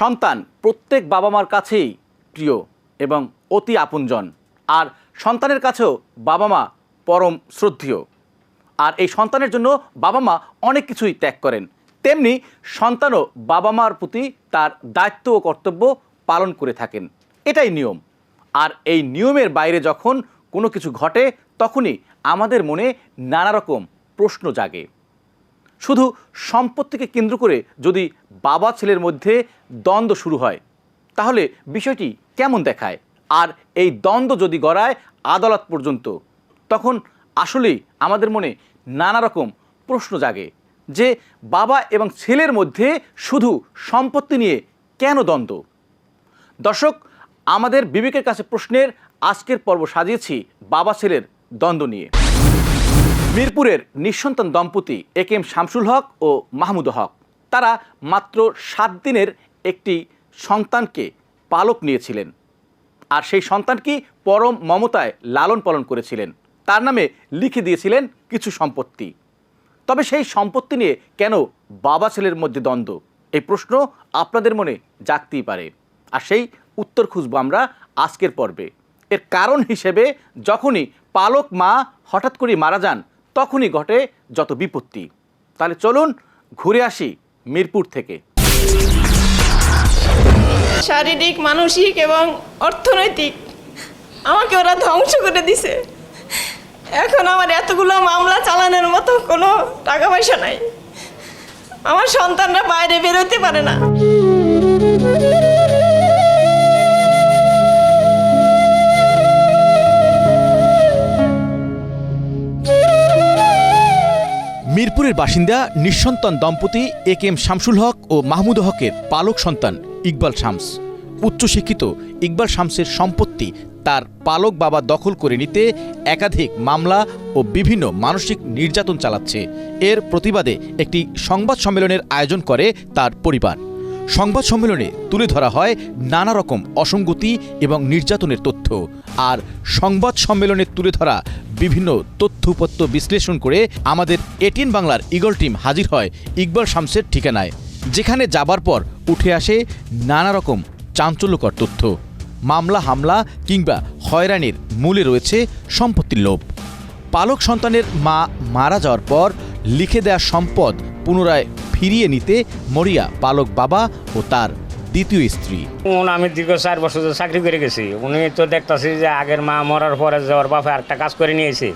সন্তান প্রত্যেক বাবা মার কাছেই প্রিয় এবং অতি আপনজন। আর সন্তানের কাছেও বাবা মা পরম শ্রদ্ধেয়। আর এই সন্তানের জন্য বাবা মা অনেক কিছুই ত্যাগ করেন। তেমনি সন্তানও বাবা মার প্রতি তার দায়িত্ব ও কর্তব্য পালন করে থাকেন। এটাই নিয়ম। আর এই নিয়মের বাইরে যখন কোনো কিছু ঘটে, তখনই আমাদের মনে নানা রকম প্রশ্ন জাগে। শুধু সম্পত্তিকে কেন্দ্র করে যদি বাবা ছেলের মধ্যে দ্বন্দ্ব শুরু হয়। তাহলে বিষয়টি কেমন দেখায়? আর এই দ্বন্দ্ব যদি গড়ায় আদালত পর্যন্ত, তখন আসলেই আমাদের মনে নানা রকম প্রশ্ন জাগে যে বাবা এবং ছেলের মধ্যে শুধু সম্পত্তি নিয়ে কেন দ্বন্দ্ব? দর্শক, আমাদের বিবেকের কাছে প্রশ্নের আজকের পর্ব সাজিয়েছি বাবা ছেলের দ্বন্দ্ব নিয়ে। মিরপুরের নিঃসন্তান দম্পতি A K M Shamsul Haque ও মাহমুদ হক। তারা মাত্র সাত দিনের একটি সন্তানকে পালক নিয়েছিলেন। আর সেই সন্তানকে পরম মমতায় লালন পালন করেছিলেন। তার নামে লিখে দিয়েছিলেন কিছু সম্পত্তি। তবে সেই সম্পত্তি নিয়ে কেন বাবা ছেলের মধ্যে দ্বন্দ্ব? এই প্রশ্ন আপনাদের মনে জাগতেই পারে। আর সেই উত্তর খুঁজব আমরা আজকের পর্বে। এর কারণ হিসেবে যখনই পালক মা হঠাৎ করে মারা যান, তখনই ঘটে যত বিপত্তি। তাহলে চলুন ঘুরে আসি মিরপুর থেকে। শারীরিক, মানসিক এবং অর্থনৈতিক। আমাকে ওরা ধ্বংস করে দিছে। এখন আমার এতগুলো মামলা চালানোর মতো কোনো টাকা পয়সা নাই। আমার সন্তানরা বাইরে বেরোতে পারে না। মিরপুরের বাসিন্দা নিঃসন্তান দম্পতি A K M Shamsul Haque ও মাহমুদ হকের পালক সন্তান। ইকবাল শামস। উচ্চশিক্ষিত ইকবাল শামসের সম্পত্তি তার পালক বাবা দখল করে নিতে একাধিক মামলা ও বিভিন্ন মানসিক নির্যাতন চালাচ্ছে। এর প্রতিবাদে একটি সংবাদ সম্মেলনের আয়োজন করে তার পরিবার। সংবাদ সম্মেলনে তুলে ধরা হয় নানা রকম অসঙ্গতি এবং নির্যাতনের তথ্য আর সংবাদ সম্মেলনে তুলে ধরা বিভিন্ন তথ্যপত্র বিশ্লেষণ করে আমাদের এটিন বাংলার ইগল টিম হাজির হয় ইকবাল শামসের ঠিকানায়। যেখানে যাবার পর উঠে আসে নানা রকম চাঞ্চল্যকর তথ্য। মামলা, হামলা কিংবা হয়রানির মূলে রয়েছে সম্পত্তির লোভ। পালক সন্তানের মা মারা যাওয়ার পর লিখে দেয়া সম্পদ পুনরায় ফিরিয়ে নিতে মরিয়া পালক বাবা ও তার দ্বিতীয় স্ত্রী। আমি দীর্ঘ চার বছর চাকরি করে গেছি। উনি তো দেখতাছি যে আগের মা মরার পরে যাওয়ার বাপে একটা কাজ করে নিয়েছে।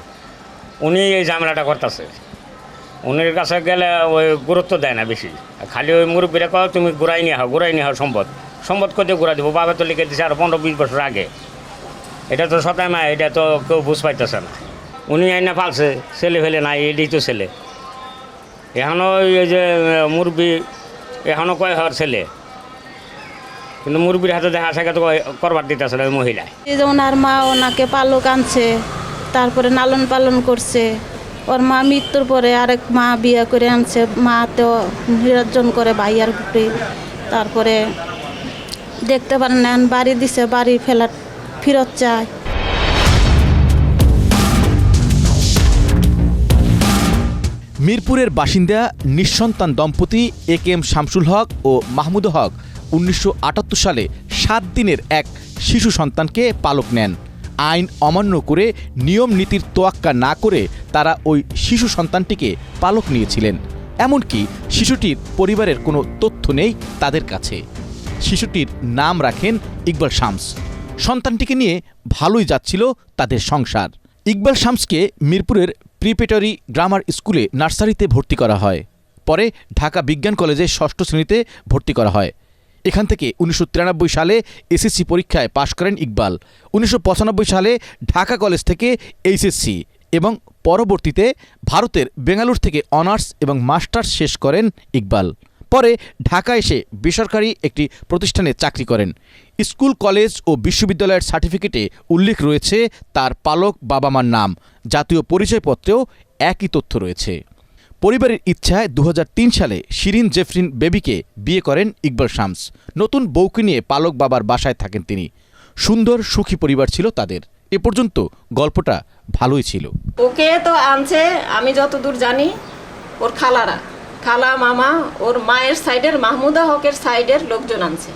উনি এই ঝামেলাটা করতেছে। উনির কাছে গেলে ওই গুরুত্ব দেয় না বেশি। খালি ওই মুরব্বীরা কয়, তুমি ঘুরাই নিয়ে হও ঘুরাই নিয়ে হও সম্পদ। সম্পদ কোথায় ঘুরা দিব? বাবা তো লিখে দিছে আরও পনেরো বিশ বছর আগে। এটা তো সতায় মা এটা তো কেউ বুঝ পাইতেছে না। উনি আইনা ফালছে ছেলে ফেলে নাই এটাই তো ছেলে। এখনও এই যে, মুরব্বী এখনও কয় হওয়ার ছেলে। কিন্তু মুরব্বীর হাতে দেখা থাকে তো করবার দিতেছে ওই মহিলায়। এই যে ওনার মা ওনাকে পালক আনছে, তারপরে লালন পালন করছে। ওর মা মৃত্যুর পরে আরেক মা বিয়ে করে আনছে। মা তো নির্যাতন করে ভাইয়ার উপরে তারপরে দেখতে পারেন বাড়ি দিছে, বাড়ি ফেলার ফেরত চায়। মিরপুরের বাসিন্দা নিঃসন্তান দম্পতি A K M Shamsul Haque ও মাহমুদ হক উনিশশো আটাত্তর সালে সাত দিনের এক শিশু সন্তানকে পালক নেন। আইন অমান্য করে নিয়ম নীতির তোয়াক্কা না করে তারা ওই শিশু সন্তানটিকে পালক নিয়েছিলেন। এমনকি শিশুটির পরিবারের কোনো তথ্য নেই তাদের কাছে। শিশুটির নাম রাখেন ইকবাল শামস। সন্তানটিকে নিয়ে ভালোই যাচ্ছিল তাদের সংসার। ইকবাল শামসকে মিরপুরের প্রিপেটরি গ্রামার স্কুলে নার্সারিতে ভর্তি করা হয়। পরে ঢাকা বিজ্ঞান কলেজে ষষ্ঠ শ্রেণীতে ভর্তি করা হয়। এখান থেকে উনিশশো তিরানব্বই সালে এসএসসি পরীক্ষায় পাশ করেন ইকবাল। উনিশশো পঁচানব্বই সালে ঢাকা কলেজ থেকে এইচএসসি এবং পরবর্তীতে ভারতের বেঙ্গালুর থেকে অনার্স এবং মাস্টার্স শেষ করেন ইকবাল। পরে ঢাকা এসে বেসরকারি একটি প্রতিষ্ঠানে চাকরি করেন। স্কুল, কলেজ ও বিশ্ববিদ্যালয়ের সার্টিফিকেটে উল্লেখ রয়েছে তার পালক বাবা মার নাম। জাতীয় পরিচয়পত্রেও একই তথ্য রয়েছে। পরিবারের ইচ্ছায় দু হাজার তিন সালে শিরিন জেফরিন বেবিকে বিয়ে করেন ইকবাল শামস। নতুন বউকে নিয়ে পালক বাবার বাসায় থাকেন তিনি। সুন্দর, সুখী পরিবার ছিল তাদের। এ পর্যন্ত গল্পটা ভালোই ছিল। ওকে তো আনছে, আমি যতদূর জানি, ওর খালারা। খালা, মামা, ওর মায়ের সাইডের, মাহমুদা হকের সাইডের লোকজন আনছে।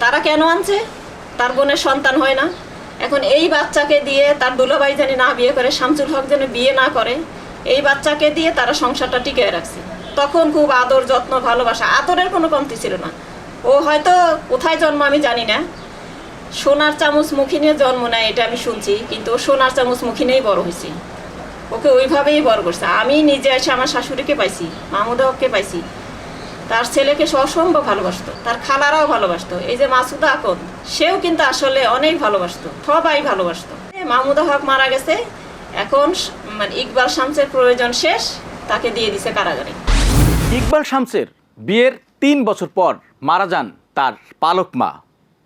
তারা কেন আনছে? তার বোনের সন্তান হয় না। এখন এই বাচ্চাকে দিয়ে তার দুলাভাই জানি না বিয়ে করে, শামসুল হক যেন বিয়ে না করে। এই বাচ্চাকে দিয়ে তারা সংসারটা টিকিয়ে রাখছে। তখন খুব আদর, যত্ন, ভালোবাসা, আদরের কোনো কমতি ছিল না। ও হয়তো কোথায় জন্ম আমি জানি না। সোনার চামচ মুখী নিয়ে জন্ম নেয়, এটা আমি শুনছি, কিন্তু ও সোনার চামচ মুখী নিয়েই বড় হয়েছে। ওকে ওইভাবেই বড় করছে। আমি নিজে এসে আমার শাশুড়িকে পাইছি মাহমুদা হককে পাইছি। তার ছেলেকে সে অসম্ভব ভালোবাসতো। তার খালারাও ভালোবাসতো। এই যে মাসুদা আকন, সেও কিন্তু আসলে অনেক ভালোবাসতো, সবাই ভালোবাসতো। মাহমুদা হক মারা গেছে। এখন মানে ইকবাল শামসের প্রয়োজন শেষ তাকে দিয়ে দিছে কারাগারে। ইকবাল শামসের বিয়ের তিন বছর পর মারা যান তার পালক মা।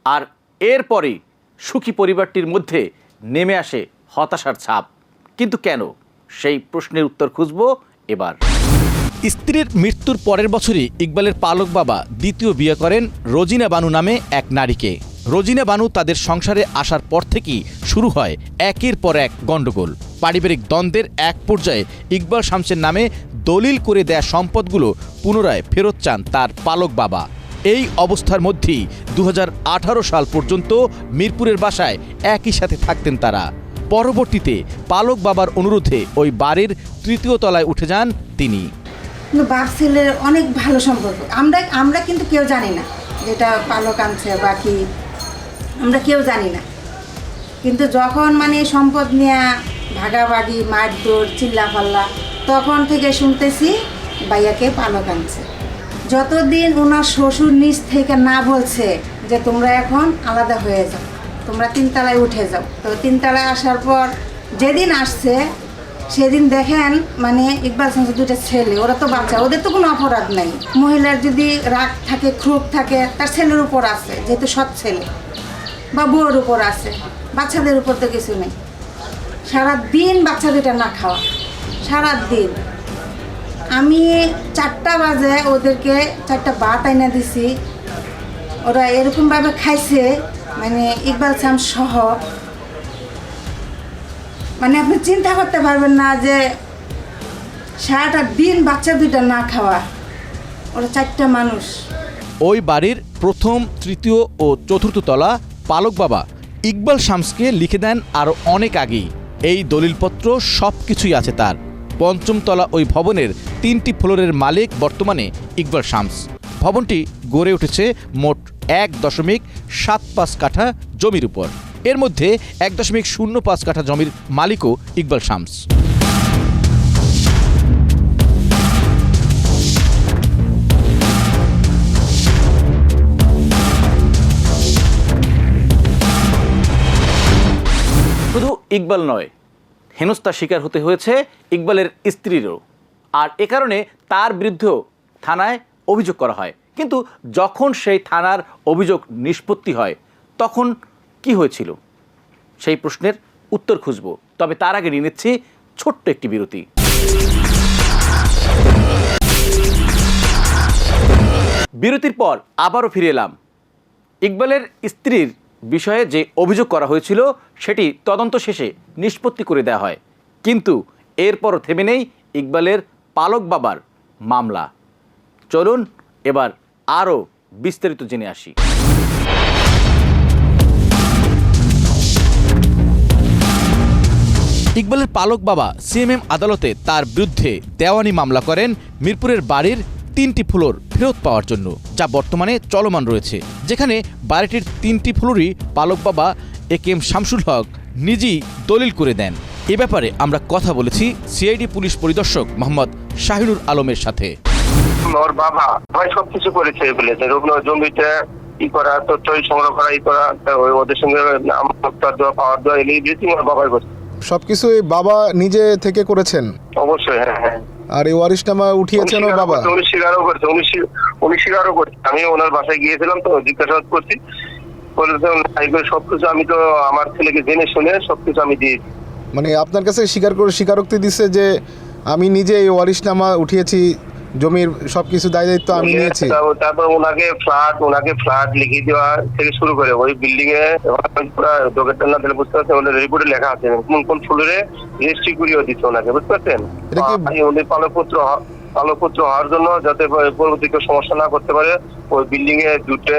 আর এরপরই সুখী পরিবারটির মধ্যে নেমে আসে হতাশার ছাপ। কিন্তু কেন? সেই প্রশ্নের উত্তর খুঁজব এবার। স্ত্রীর মৃত্যুর পরের বছরই ইকবালের পালক বাবা দ্বিতীয় বিয়ে করেন রোজিনা বানু নামে এক নারীকে। রোজিনা বানু তাদের সংসারে আসার পর থেকেই শুরু হয় একের পর এক গণ্ডগোল। পারিবারিক দ্বন্দ্বের এক পর্যায়ে ইকবাল শামসের নামে দলিল করে দেয়া সম্পদগুলো পুনরায় ফেরত চান তার পালক বাবা। এই অবস্থার মধ্যেই দু হাজার আঠারো সাল পর্যন্ত মিরপুরের বাসায় একই সাথে থাকতেন তারা। পরবর্তীতে পালক বাবার অনুরোধে ওই বাড়ির তৃতীয় তলায় উঠে যান তিনি। বাপ ছেলের অনেক ভালো সম্পর্ক। আমরা আমরা কিন্তু কেউ জানি না যেটা পালক আনছে বা কি। আমরা কেউ জানি না। কিন্তু যখন মানে সম্পদ নেওয়া ভাগাভাগি, মারধর চিল্লাপাল্লা তখন থেকে শুনতেছি ভাইয়াকে পালক আনছে। যতদিন ওনার শ্বশুর নিচ থেকে না বলছে যে তোমরা এখন আলাদা হয়ে যাও, তোমরা তিনতলায় উঠে যাও। তো তিনতলায় আসার পর যেদিন আসছে, সেদিন দেখেন মানে ইকবাল সামসুর দুইটা ছেলে, ওরা তো বাচ্চা, ওদের তো কোনো অপরাধ নাই। মহিলার যদি রাগ থাকে, ক্রোধ থাকে, তার ছেলের উপর আছে, যেহেতু সৎ ছেলে। বা বউয়ের উপর আছে, বাচ্চাদের উপর তো কিছু নেই। সারা দিন বাচ্চা দুটা না খাওয়া সারা দিন আমি চারটা বাজে ওদেরকে চারটা ভাত আইনা দিছি, ওরা এরকমভাবে খাইছে মানে ইকবাল সাম সহ। মানে আপনি চিন্তা করতে পারবেন না যে সারাটা দিন বাচ্চা দুইটা না খাওয়া, ওরা চারটা মানুষ। ওই বাড়ির প্রথম, তৃতীয় ও চতুর্থ তলা পালক বাবা ইকবাল শামসকে লিখে দেন আরও অনেক আগেই। এই দলিলপত্র সব কিছুই আছে তার। পঞ্চমতলা ওই ভবনের তিনটি ফ্লোরের মালিক বর্তমানে ইকবাল শামস। ভবনটি গড়ে উঠেছে মোট এক দশমিক সাত পাঁচ কাঠা জমির উপর। এর মধ্যে এক দশমিক শূন্য পাঁচ কাঠা জমির মালিকও ইকবাল শামস। ইকবাল নয়। হেনস্থার শিকার হতে হয়েছে ইকবালের স্ত্রীরও। আর এ কারণে তার বিরুদ্ধেও থানায় অভিযোগ করা হয়। কিন্তু যখন সেই থানার অভিযোগ নিষ্পত্তি হয়, তখন কি হয়েছিল? সেই প্রশ্নের উত্তর খুঁজব। তবে তার আগে নিয়ে নিচ্ছি ছোট্ট একটি বিরতি। বিরতির পর আবারও ফিরে এলাম। ইকবালের স্ত্রীর বিষয়ে যে অভিযোগ করা হয়েছিল, সেটি তদন্ত শেষে নিষ্পত্তি করে দেওয়া হয়। কিন্তু এরপর থেমে নেই ইকবালের পালক বাবার মামলা। চলুন এবার আরও বিস্তারিত জেনে আসি। ইকবালের পালক বাবা, সিএমএম আদালতে তার বিরুদ্ধে দেওয়ানি মামলা করেন মিরপুরের বাড়ির তিনটি ফ্লোর ফেরত পাওয়ার জন্য যা বর্তমানে চলমান রয়েছে যেখানে বাড়িটির তিনটি ফ্লোরই পালক বাবা এ কে এম শামসুল হক নিজেই দলিল করে দেন। এ ব্যাপারে আমরা কথা বলেছি সিআইডি পুলিশ পরিদর্শক মোহাম্মদ শাহিনুর আলমের সাথে। ওর বাবা ভাই সবকিছু করেছে রুগ্ন জমিতে ই করা তথ্য সংগ্রহ করা ই করা ওদের সঙ্গে নামতার দেওয়া পাওয়ার দেওয়া এগুলি বেশি আমার বাবাই করছে। সবকিছু বাবা নিজে থেকে করেছেন? অবশ্যই হ্যাঁ হ্যাঁ। আর এই ওয়ারিশনামা উঠিয়েছেন ওর বাবা? উনি স্বীকারও করছে উনি উনি স্বীকারও করছে। আমি ওনার বাসায় গিয়েছিলাম তো জিজ্ঞাসাবাদ করছি। বলেছেন সবকিছু আমি তো আমার ছেলেকে জেনে শুনে সবকিছু আমি দিয়েছি। মানে আপনার কাছে স্বীকার করে স্বীকারোক্তি দিচ্ছে যে আমি নিজে এই ওয়ারিশনামা উঠিয়েছি জমির সবকিছু দায় দায়িত্ব আমি নিয়েছি। তারপর- ওনাকে ফ্ল্যাট ওনাকে ফ্ল্যাট লিখে দেওয়া থেকে শুরু করে ওই বিল্ডিং এ পুরো না দিলে বুঝতে পারছেন ওদের রিপোর্টে লেখা আছে কোন কোন ফ্লোরে রেজিস্ট্রি করিয়ে দিচ্ছে ওনাকে বুঝতে পারছেন? উনি পালপুত্র হ- হওয়ার জন্য যাতে পরবর্তী কেউ সমস্যা না করতে পারে ওই বিল্ডিং এ দুটো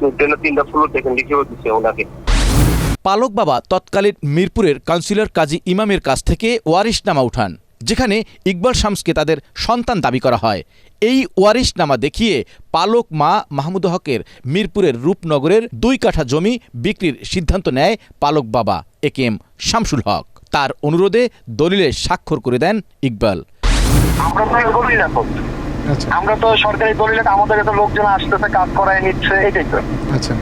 দুটো না তিনটা ফ্লোর দেখেন লিখেও দিচ্ছে ওনাকে। পালক বাবা তৎকালীন মিরপুরের কাউন্সিলর কাজী ইমামের কাছ থেকে ওয়ারিশনামা উঠান। যেখানে ইকবাল শামসকে তাদের সন্তান দাবি করা হয়। এই ওয়ারিশনামা দেখিয়ে পালক মা মাহমুদ হকের মিরপুরের রূপনগরের দুই কাঠা জমি বিক্রির সিদ্ধান্ত নেয় পালক বাবা এ কে এম শামসুল হক। তার অনুরোধে দলিলে স্বাক্ষর করে দেন ইকবাল। আমরা তো আচ্ছা। আমরা তো সরকারি দলিলে আমাদের তো লোকজন আসতেছে কাজ করায় নিচ্ছে এটাই তো। আচ্ছা।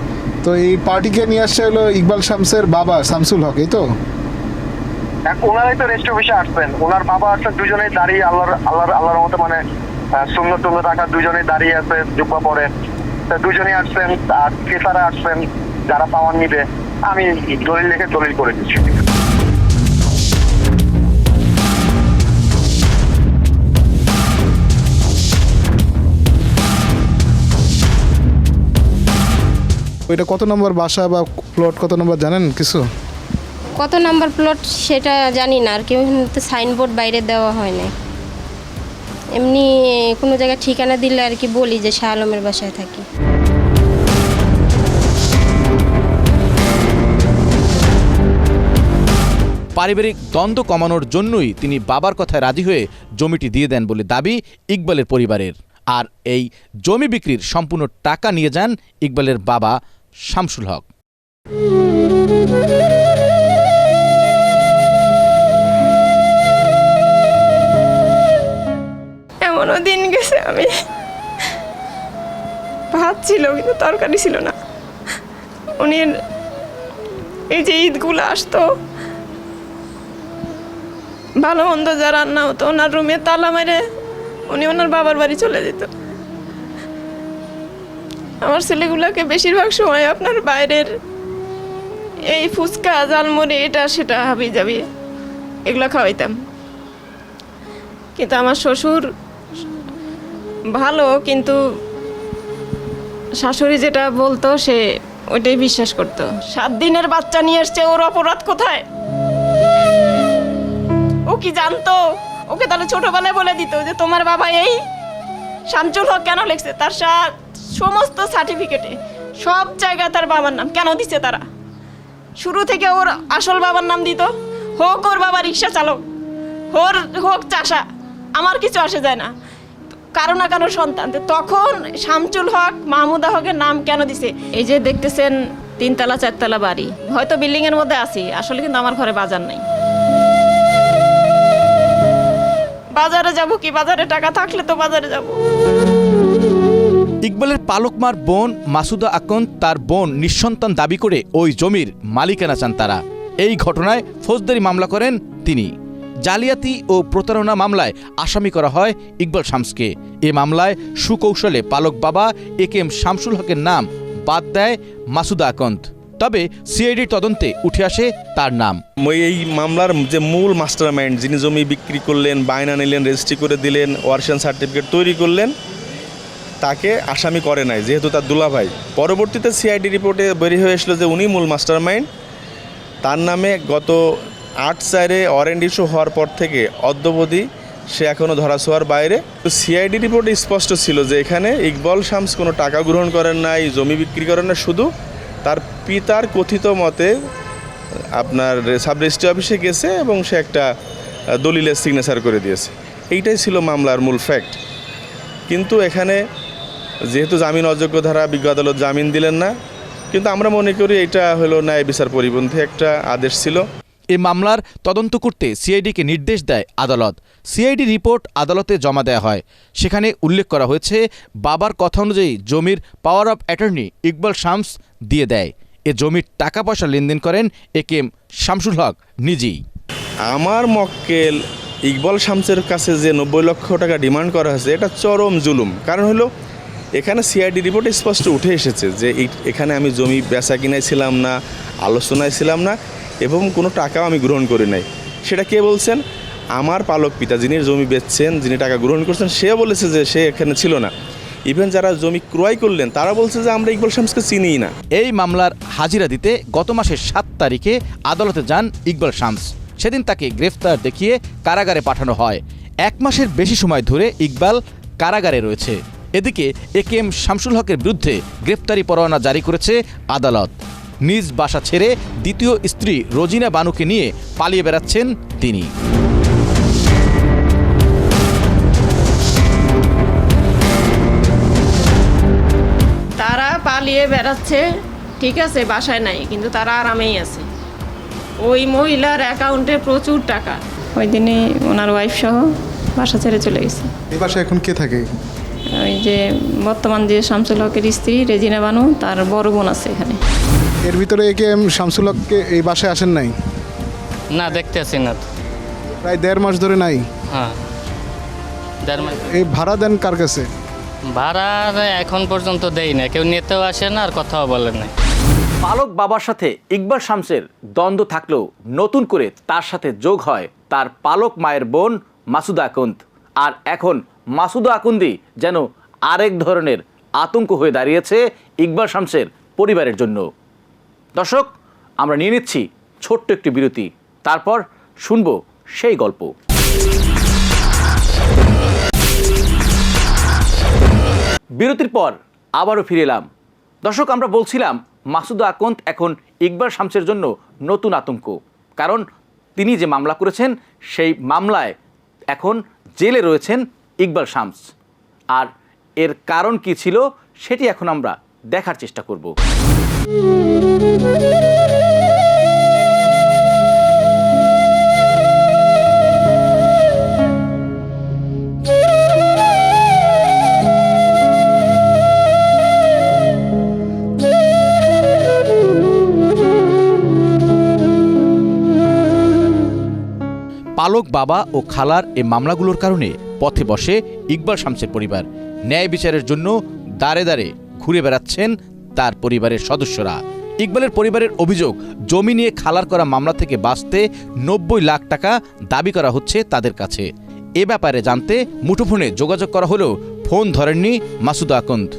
তো এই পার্টিকে নিয়ে আসছে হলো ইকবাল শামসের বাবা শামসুল হক এই তো? ওনারাই তো রেস্ট অফিসে আসছেন। ওনার বাবা আসছেন দুজনেই দাঁড়িয়ে আল্লাহর আল্লাহর আল্লাহর মতো মানে শূন্য টুন্য টাকা দুজনেই দাঁড়িয়ে আছে, জুব্বা পরে। দুজনেই আসছেন, আর ক্রেতারা আসছেন, যারা পাওয়ার নিবে। আমি দলিল লিখে দলিল করে দিচ্ছি। ওইটা কত নম্বর বাসা বা প্লট কত নম্বর জানেন কিছু? কত নাম্বার প্লট সেটা জানি না, আর কি ওখানে তো সাইনবোর্ড বাইরে দেওয়া হয় না এমনি কোনো জায়গায় ঠিকানা দিলে আর কি বলি যে শাহ আলমের বাসায় থাকি। পারিবারিক দ্বন্দ্ব কমানোর জন্যই তিনি বাবার কথায় রাজি হয়ে জমিটি দিয়ে দেন বলে দাবি ইকবালের পরিবারের। আর এই জমি বিক্রির সম্পূর্ণ টাকা নিয়ে যান ইকবালের বাবা শামসুল হক। গেছে আমি। ভাত ছিল কিন্তু তরকারি ছিল না। উনি এই যে ঈদগুলো আসতো, ভালো মন্দ যা রান্না হতো, ওনার রুমে তালা মেরে উনি ওনার বাবার বাড়ি চলে যেত। আমার ছেলেগুলোকে বেশিরভাগ সময় আপনার বাইরের এই ফুচকা জালমুড়ি এটা, সেটা হাবি যাবি এগুলো খাওয়াইতাম। কিন্তু আমার শ্বশুর ভালো, কিন্তু শাশুড়ি যেটা বলতো, সে ওইটাই বিশ্বাস করতো। সাত দিনের বাচ্চা নিয়ে এসছে, ওর অপরাধ কোথায়? ও কি জানতো? ওকে তাহলে ছোটবেলায় বলে দিত যে, তোমার বাবা এই শামচুল হক কেন লিখছে? তার সমস্ত সার্টিফিকেটে সব জায়গায় তার বাবার নাম। কেন দিচ্ছে তারা? শুরু থেকে ওর আসল বাবার নাম দিত, হোক ওর বাবা রিক্সা চালক, হোর, হোক চাষা, আমার কিছু আসে যায় না। কারও না কারও সন্তান। তখন শামচুল হক মাহমুদা হকের নাম কেন দিছে? এই যে দেখতেছেন তিনতলা, চারতলা বাড়ি। হয়তো বিল্ডিং এর মধ্যে আছি, আসলে কিন্তু আমার ঘরে বাজার নাই। বাজারে যাব কি? বাজারে টাকা থাকলে তো বাজারে যাব। ইকবালের পালকমার বোন মাসুদা আকন তার বোন নিঃসন্তান দাবি করে ওই জমির মালিকানা চান তারা। এই ঘটনায় ফৌজদারি মামলা করেন তিনি। জালিয়াতি ও প্রতারণা মামলায় আসামি করা হয় ইকবাল শামসকে। এ মামলায় সুকৌশলে পালক বাবা এ কে এম শামসুল হকের নাম বাদ দেয় মাসুদা আকন্দ। তবে সিআইডির তদন্তে উঠে আসে তার নাম। এই মামলার যে মূল মাস্টার মাইন্ড যিনি জমি বিক্রি করলেন, বায়না নিলেন, রেজিস্ট্রি করে দিলেন ওয়ার্শন সার্টিফিকেট তৈরি করলেন, তাকে আসামি করে নাই, যেহেতু তার দুলাভাই। পরবর্তীতে সিআইডি রিপোর্টে বেরিয়ে হয়ে এসলো যে উনি মূল মাস্টার মাইন্ড তার নামে গত আট চারে ওয়ারেন্ট ইস্যু হওয়ার পর থেকে অদ্যবধি সে এখনও ধরাছোঁয়ার বাইরে। তো সিআইডি রিপোর্টে স্পষ্ট ছিল যে এখানে ইকবল শামস কোনো টাকা গ্রহণ করেন নাই, জমি বিক্রি করেন না শুধু তার পিতার কথিত মতে আপনার সাব রেজিস্ট্রি অফিসে গেছে এবং সে একটা দলিলের সিগনেচার করে দিয়েছে। এইটাই ছিল মামলার মূল ফ্যাক্ট কিন্তু এখানে যেহেতু জামিন অযোগ্য ধারা বিজ্ঞ আদালত জামিন দিলেন না, কিন্তু আমরা মনে করি এটা হলো ন্যায় বিচার পরিপন্থী একটা আদেশ ছিল। এ মামলার তদন্ত করতে সিআইডিকে নির্দেশ দেয় আদালত। সিআইডি রিপোর্ট আদালতে জমা দেওয়া হয়। সেখানে উল্লেখ করা হয়েছে, বাবার কথা অনুযায়ী জমির power of attorney Iqbal Shams দিয়ে দেয়। এ জমির টাকা পয়সা লেনদেন করেন এ কে এম শামসুল হক নিজেই। আমার মক্কেল ইকবাল শামসের কাছে যে নব্বই লক্ষ টাকা ডিমান্ড করা হয়েছে, এটা চরম জুলুম। কারণ হলো, এখানে সিআইডি রিপোর্টে স্পষ্ট উঠে এসেছে যে এখানে আমি জমি বেচা কিনায় ছিলাম না, আলোচনায় ছিলাম না। এবং কোনো টাকাও আমি গ্রহণ করি নাই। সেটা কে বলছেন? আমার পালক পিতা যিনি জমি বেচছেন, যিনি টাকা গ্রহণ করছেন সে বলেছে যে সে এখানে ছিল না। ইভেন যারা জমি ক্রয় করলেন, তারা বলছে যে আমরা ইকবাল শামসকে চিনিই না। এই মামলার হাজিরা দিতে গত মাসের সাত তারিখে আদালতে যান ইকবাল শামস। সেদিন তাকে গ্রেফতার দেখিয়ে কারাগারে পাঠানো হয়। এক মাসের বেশি সময় ধরে ইকবাল কারাগারে রয়েছে। এদিকে এ কে এম শামসুল হকের বিরুদ্ধে গ্রেপ্তারি পরোয়ানা জারি করেছে আদালত। নিজ বাসা ছেড়ে দ্বিতীয় স্ত্রী রোজিনা বানুকে নিয়ে পালিয়ে বেড়াচ্ছেন তিনি। তারা পালিয়ে বেড়াচ্ছে ঠিক আছে বাসায় নাই কিন্তু তারা আরামেই আছে। ওই মহিলার অ্যাকাউন্টে প্রচুর টাকা। ওই দিনে ওনার ওয়াইফ সহ বাসা ছেড়ে চলে গেছে। এই বাসায় এখন কে থাকে? ওই যে বর্তমান যে শামসুল হকের স্ত্রী রেজিনা বানু তার বড় বোন আছে এখানে। এর ভিতরে এ কে এম শামসুল হককে এই বাসায় আসেন নাই? না দেখতে আসি না প্রায় দেড় মাস ধরে নাই। হ্যাঁ। দেড় মাস এই ভাড়া দেন কার কাছে? ভাড়া এখন পর্যন্ত দেই না। কেউ নিতেও আসে না আর কথাও বলে না। পালক বাবার সাথে ইকবাল শামসের দ্বন্দ্ব থাকলেও নতুন করে তার সাথে যোগ হয় তার পালক মায়ের বোন মাসুদা আকুন্দ। আর এখন মাসুদা আকুন্দি যেন আরেক ধরনের আতঙ্ক হয়ে দাঁড়িয়েছে ইকবাল শামসের পরিবারের জন্য। দর্শক, আমরা নিয়ে নিচ্ছি ছোট্ট একটি বিরতি। তারপর শুনব সেই গল্প। বিরতির পর আবারও ফিরে এলাম। দর্শক, আমরা বলছিলাম, মাসুদ আকন্ত এখন ইকবাল শামসের জন্য নতুন আতঙ্ক। কারণ তিনি যে মামলা করেছেন, সেই মামলায় এখন জেলে রয়েছেন ইকবাল শামস। আর এর কারণ কি ছিল, সেটি এখন আমরা দেখার চেষ্টা করব। বাবা ও খালার এ মামলাগুলোর কারণে পথে বসে ইকবাল শামসের পরিবার। ন্যায় বিচারের জন্য দাঁড়ে দাঁড়ে ঘুরে বেড়াচ্ছেন তার পরিবারের সদস্যরা। ইকবালের পরিবারের অভিযোগ জমি নিয়ে খালার করা মামলা থেকে বাঁচতে নব্বই লাখ টাকা দাবি করা হচ্ছে তাদের কাছে। এ ব্যাপারে জানতে মুঠোফোনে যোগাযোগ করা হলেও ফোন ধরেননি মাসুদ আকন্দ।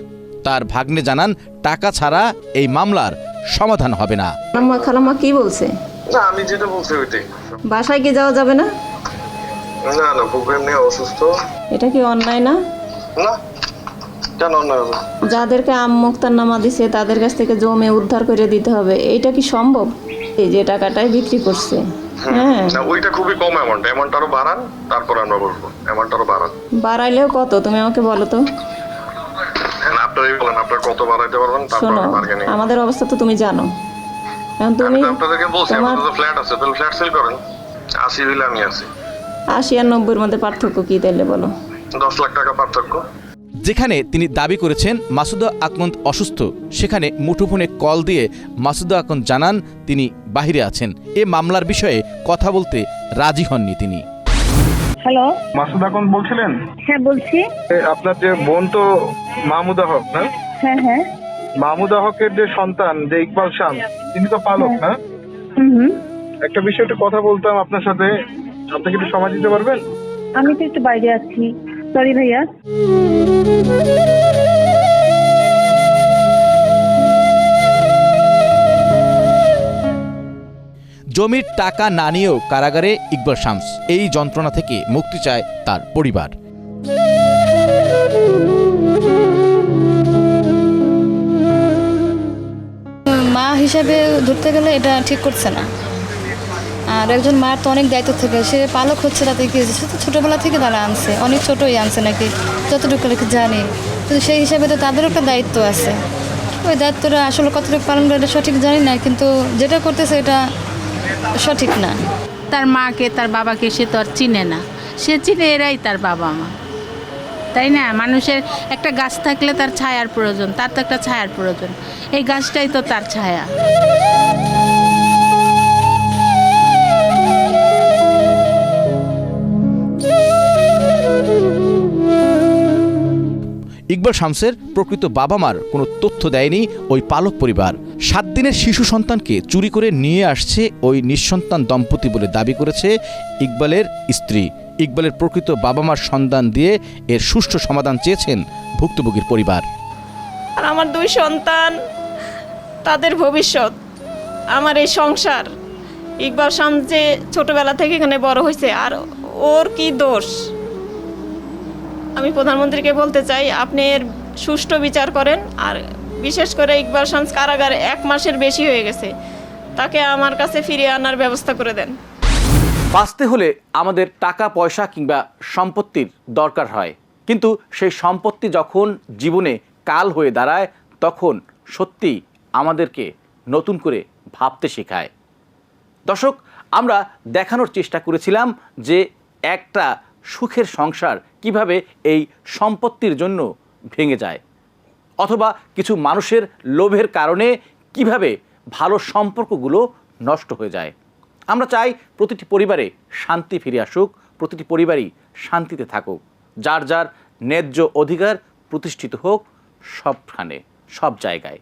তার ভাগ্নে জানান টাকা ছাড়া এই মামলার সমাধান হবে না। খালাম্মা খালাম্মা কি বলছে? না আমি যেটা বলছি ওইটাই। বাসায় কি যাওয়া যাবে না? না না প্রোগ্রাম নিয়ে অসুস্থ। এটা কি অন্যায় না? না কেন অন্যায় হবে? যাদেরকে আম মুক্তার নামা দিছে তাদের কাছ থেকে জমি উদ্ধার করে দিতে হবে। এইটা কি সম্ভব? এই যে টাকাটাই বিক্রি করছে। হ্যাঁ। না ওইটা খুবই কম অ্যামাউন্ট অ্যামাউন্ট আরও বাড়ান তারপর আমরা বলব। অ্যামাউন্ট আরও বাড়ান। বাড়াইলেও কত? তুমি আমাকে বলো তো। হ্যাঁ আপনারাই বলেন আপনারা কত বাড়াইতে পারবেন তারপর বার্গেনিং আমাদের অবস্থা তো তুমি জানো। তুমি আপনাদেরকে বলছি আপনাদের ফ্ল্যাট আছে তাহলে ফ্ল্যাট সেল করেন। আশি দিলে আমি আছি। আশি আর নব্বইয়ের মধ্যে পার্থক্য কি তাইলে বলো? দশ লাখ টাকা পার্থক্য। যেখানে তিনি দাবি করেছেন মাসুদা আকমন্দ অসুস্থ সেখানে মুঠোফোনে কল দিয়ে মাসুদা আকন্দ জানান তিনি বাহিরে আছেন। এ মামলার বিষয়ে কথা বলতে রাজি হননি তিনি। হ্যালো। মাসুদ এখন বলছিলেন? হ্যাঁ বলছি। আপনার যে বোন তো মাহমুদা হক না? হ্যাঁ হ্যাঁ। মাহমুদা হকের যে সন্তান যে ইকবাল শাম তিনি তো পালক না? হুম হুম। একটা বিষয়ে একটু কথা বলতাম আপনার সাথে। আপনি কি একটু সময় দিতে পারবেন? আমি তো একটু বাইরে আছি। সরি ভাইয়া। জমির টাকা না নিয়েও কারাগারে ইকবাল শামস। এই যন্ত্রণা থেকে মুক্তি চায় তার পরিবার। মা হিসাবে ধরতে গেলে এটা ঠিক করছে না। আর একজন মার তো অনেক দায়িত্ব থাকে। সে পালক হচ্ছে তাতে কি সে তো ছোটোবেলা থেকে তারা আনছে। অনেক ছোটোই আনছে নাকি? যতটুকু জানি। তো সেই হিসাবে তো তাদেরও একটা দায়িত্ব আছে। ওই দায়িত্বটা আসলে কতটুকু পালন করে এটা সঠিক জানি না, কিন্তু যেটা করতেছে এটা সঠিক না। তার মাকে, তার বাবাকে সে তো আর চিনে না। সে চিনে এরাই তার বাবা মা। তাই না? মানুষের একটা গাছ থাকলে তার ছায়ার প্রয়োজন, তার তো একটা ছায়ার প্রয়োজন। এই গাছটাই তো তার ছায়া। ইকবাল শামসের প্রকৃত বাবা মার কোনো তথ্য দেয়নি ওই পালক পরিবার। সাত দিনের শিশু সন্তানকে চুরি করে নিয়ে আসছে ওই নিঃসন্তান দম্পতি বলে দাবি করেছে ইকবালের স্ত্রী। ইকবালের প্রকৃত বাবা মার সন্ধান দিয়ে এর সুষ্ঠু সমাধান চেয়েছেন ভুক্তভোগীর পরিবার। আর আমার দুই সন্তান, তাদের ভবিষ্যৎ, আমার এই সংসার। ইকবাল শাম যে ছোটবেলা থেকে এখানে বড় হয়েছে, আর ওর কি দোষ? প্রধানমন্ত্রীকে বলতে চাই, আপনি এর সুষ্ঠু বিচার করেন, আর বিশেষ করে ইকবাল শামস কারাগারে এক মাসের বেশি হয়ে গেছে। তাকে আমার কাছে ফিরিয়ে আনার ব্যবস্থা করে দেন। বাঁচতে হলে আমাদের টাকা, পয়সা কিংবা সম্পত্তির দরকার হয়। কিন্তু সেই সম্পত্তি যখন জীবনে কাল হয়ে দাঁড়ায়, তখন সত্যি আমাদেরকে নতুন করে ভাবতে শেখায়। দর্শক, আমরা দেখানোর চেষ্টা করেছিলাম যে একটা সুখের সংসার কীভাবে এই সম্পত্তির জন্য ভেঙে যায়? অথবা কিছু মানুষের লোভের কারণে কীভাবে ভালো সম্পর্কগুলো নষ্ট হয়ে যায়? আমরা চাই প্রতিটি পরিবারে শান্তি ফিরে আসুক, প্রতিটি পরিবারই শান্তিতে থাকুক। যার যার ন্যায্য অধিকার প্রতিষ্ঠিত হোক, সবখানে, সব জায়গায়।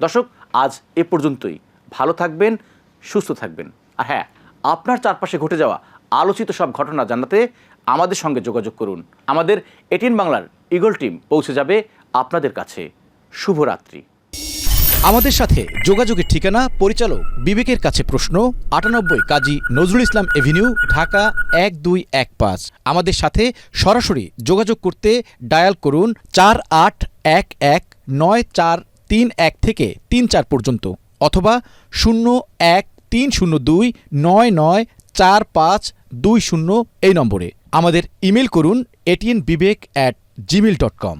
দর্শক, আজ এ পর্যন্তই। ভালো থাকবেন, সুস্থ থাকবেন। আর হ্যাঁ আপনার চারপাশে ঘটে যাওয়া আলোচিত সব ঘটনা জানাতে আমাদের সঙ্গে যোগাযোগ করুন। আমাদের এটিন বাংলার ইগল টিম পৌঁছে যাবে আপনাদের কাছে। শুভরাত্রি। আমাদের সাথে যোগাযোগের ঠিকানা পরিচালক বিবেকের কাছে প্রশ্ন, আটানব্বই কাজী নজরুল ইসলাম এভিনিউ, ঢাকা এক দুই এক পাঁচ। আমাদের সাথে সরাসরি যোগাযোগ করতে ডায়াল করুন চার আট এক এক নয় চার তিন এক থেকে তিন চার পর্যন্ত অথবা শূন্য এক তিন শূন্য দুই নয় নয় চার পাঁচ দুই শূন্য এই নম্বরে। আমাদের ইমেল করুন ATN Bibek at Gmail dot com